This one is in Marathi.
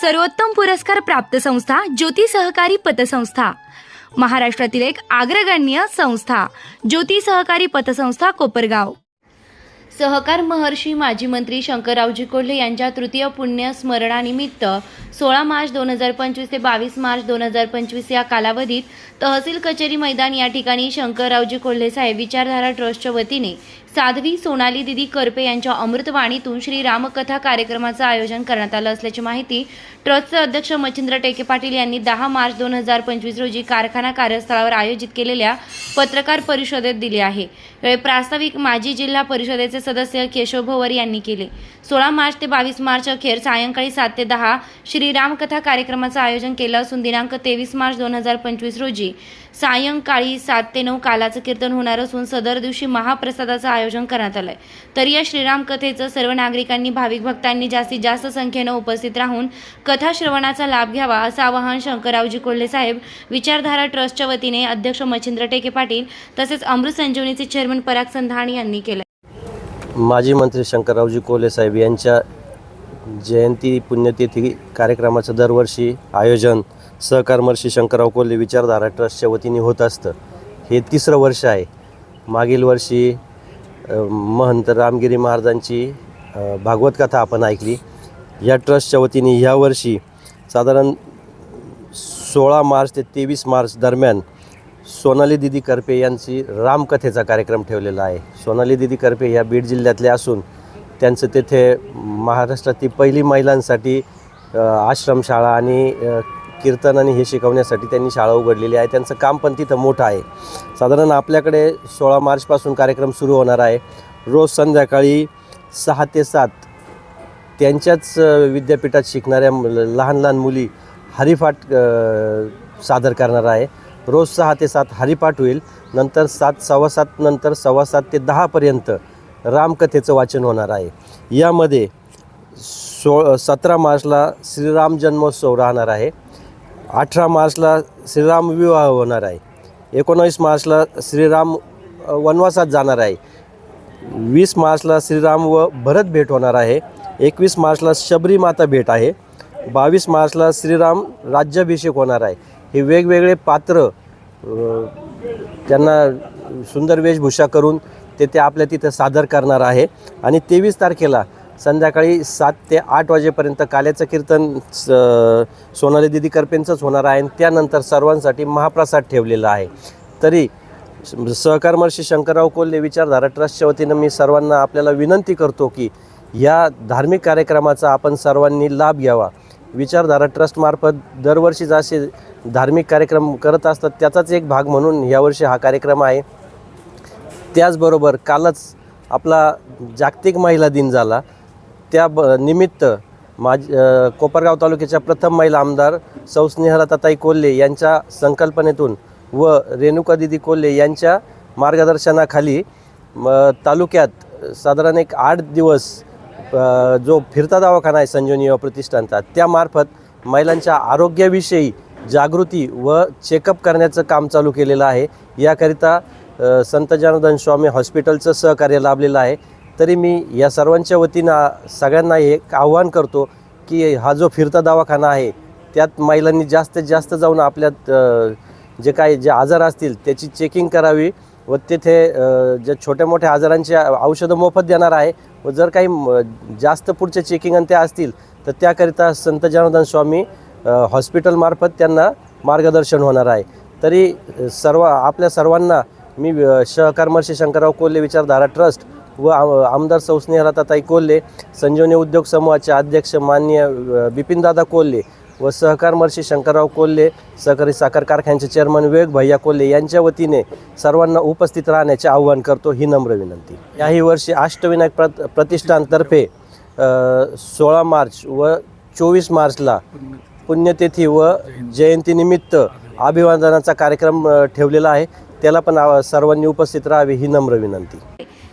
सर्वोत्तम पुरस्कार प्राप्त संस्था ज्योती सहकारी पतसंस्था. महाराष्ट्रातील एक अग्रगण्य संस्था ज्योती सहकारी पतसंस्था कोपरगाव. सहकार महर्षी माजी मंत्री शंकररावजी कोल्हे यांच्या तृतीय पुण्य स्मरणानिमित्त सोळा मार्च दोन हजार पंचवीस ते बावीस मार्च दोन हजार पंचवीस या कालावधीत तहसील कचेरी मैदान या ठिकाणी शंकररावजी कोल्हे साहेब विचारधारा ट्रस्टच्या वतीने साध्वी सोनाली दिदी करपे यांच्या अमृतवाणीतून श्री रामकथा कार्यक्रमाचं आयोजन करण्यात आलं असल्याची माहिती ट्रस्टचे अध्यक्ष मच्छिंद्र टेके पाटील यांनी दहा मार्च दोन हजार पंचवीस रोजी कारखाना कार्यस्थळावर आयोजित केलेल्या पत्रकार परिषदेत दिली आहे. प्रास्ताविक माजी जिल्हा परिषदेचे सदस्य केशव भवर यांनी केले. सोळा मार्च ते बावीस मार्च अखेर सायंकाळी सात ते दहा श्री रामकथा कार्यक्रमाचं आयोजन केलं असून दिनांक तेवीस मार्च दोन हजार पंचवीस रोजी सायंकाळी सात ते नऊ कालाचं कीर्तन होणार असून सदर दिवशी महाप्रसादाचं आयोजन करण्यात आलं आहे तर या श्रीराम कथेचं सर्व नागरिकांनी भाविक भक्तांनी जास्तीत जास्त संख्येनं उपस्थित राहून कथा श्रवणाचा लाभ घ्यावा असं आवाहन शंकररावजी कोल्हे साहेब विचारधारा ट्रस्टच्या वतीने अध्यक्ष मच्छिंद्र टेके पाटील तसेच अमृत संजीवनीचे चेअरमन पराग संधाणी यांनी केलं. माजी मंत्री शंकररावजी कोल्हे साहेब यांच्या जयंती पुण्यतिथी कार्यक्रमाचं दरवर्षी आयोजन सहकारमर्षी शंकरराव कोल्हे विचारधारा ट्रस्टच्या वतीने होत असतं. हे तिसरं वर्ष आहे. मागील वर्षी महंत रामगिरी महाराजांची भागवत कथा आपण ऐकली. या ट्रस्टच्या वतीने ह्या वर्षी साधारण सोळा मार्च ते तेवीस मार्च दरम्यान सोनाली दिदी करपे यांची रामकथेचा कार्यक्रम ठेवलेला आहे. सोनाली दिदी करपे ह्या बीड जिल्ह्यातल्या असून त्यांचं तेथे महाराष्ट्रातील पहिली महिलांसाठी आश्रमशाळा आणि कीर्तन आणि हे शिकवण्यासाठी त्यांनी शाळा उघडलेली आहे. त्यांचं काम पण तिथं मोठं आहे. साधारण आपल्याकडे सोळा मार्चपासून कार्यक्रम सुरू होणार आहे. रोज संध्याकाळी सहा ते सात त्यांच्याच विद्यापीठात शिकणाऱ्या मु- लहान लहान मुली हरिपाठ सादर करणार आहे. रोज सहा ते सात हरिपाठ होईल. नंतर सात सव्वा सात नंतर सव्वा सात ते दहापर्यंत रामकथेचं वाचन होणार आहे. यामध्ये सो सतरा मार्चला श्रीराम जन्मोत्सव राहणार आहे. अठरा मार्चला श्रीराम विवाह होणार आहे. एकोणावीस मार्चला श्रीराम वनवासात जाणार आहे. वीस मार्चला श्रीराम व भरत भेट होणार आहे. एकवीस मार्चला शबरी माता भेट आहे. बावीस मार्चला श्रीराम राज्याभिषेक होणार आहे. हे वेगवेगळे पात्र त्यांना सुंदर वेशभूषा करून ते ते आपल्या तिथं सादर करणार आहे. आणि तेवीस तारखेला संध्याकाळी सात ते आठ वाजेपर्यंत काल्याचं कीर्तन स- सोनाली दिदी करपेंचंच होणार आहे आणि त्यानंतर सर्वांसाठी महाप्रसाद ठेवलेला आहे. तरी सहकार महर्षी शंकरराव कोल्हे विचारधारा ट्रस्टच्या वतीनं मी सर्वांना आपल्याला विनंती करतो की या धार्मिक कार्यक्रमाचा आपण सर्वांनी लाभ घ्यावा. विचारधारा ट्रस्टमार्फत दरवर्षी असे धार्मिक कार्यक्रम करत असतात त्याचाच एक भाग म्हणून यावर्षी हा कार्यक्रम आहे. त्याचबरोबर कालच आपला जागतिक महिला दिन झाला. त्या ब निमित्त माज कोपरगाव तालुक्याच्या प्रथम महिला आमदार सौ स्नेहलताताई कोल्हे यांच्या संकल्पनेतून व रेणुका दिदी कोल्हे यांच्या मार्गदर्शनाखाली म तालुक्यात साधारण एक आठ दिवस जो फिरता दवाखाना आहे संजीवनी युवा प्रतिष्ठानचा त्यामार्फत महिलांच्या आरोग्याविषयी जागृती व चेकअप करण्याचं काम चालू केलेलं आहे. याकरिता संत जनार्दन स्वामी हॉस्पिटलचं सहकार्य लाभलेलं आहे. तरी मी या सर्वांच्या वतीनं सगळ्यांना एक आव्हान करतो की हा जो फिरता दवाखाना आहे त्यात महिलांनी जास्तीत जास्त जाऊन आपल्यात जे काही जे आजार असतील त्याची चेकिंग करावी व तेथे ज्या जे छोट्या मोठ्या आजारांची औषधं मोफत देणार आहे व जर काही जास्त पुढच्या चेकिंग आणि त्या असतील तर त्याकरिता संत जनार्दन स्वामी हॉस्पिटलमार्फत त्यांना मार्गदर्शन होणार आहे. तरी सर्व आपल्या सर्वांना मी अ, शंकरराव कोल्हे विचारधारा ट्रस्ट व आमदार सौस्नेह रताताई कोल्हे संजीवनी उद्योग समूहाचे अध्यक्ष माननीय बिपिनदादा कोल्हे व सहकार महर्षी शंकरराव कोल्हे सहकारी साखर कारखान्याचे चेअरमन विवेक भैया कोल्हे यांच्या वतीने सर्वांना उपस्थित राहण्याचे आवाहन करतो ही नम्र विनंती. याही वर्षी अष्टविनायक प्रत प्रतिष्ठानतर्फे सोळा मार्च व चोवीस मार्चला पुण्यतिथी व जयंतीनिमित्त अभिवादनाचा कार्यक्रम ठेवलेला आहे. त्याला पण सर्वांनी उपस्थित राहावी ही नम्र विनंती.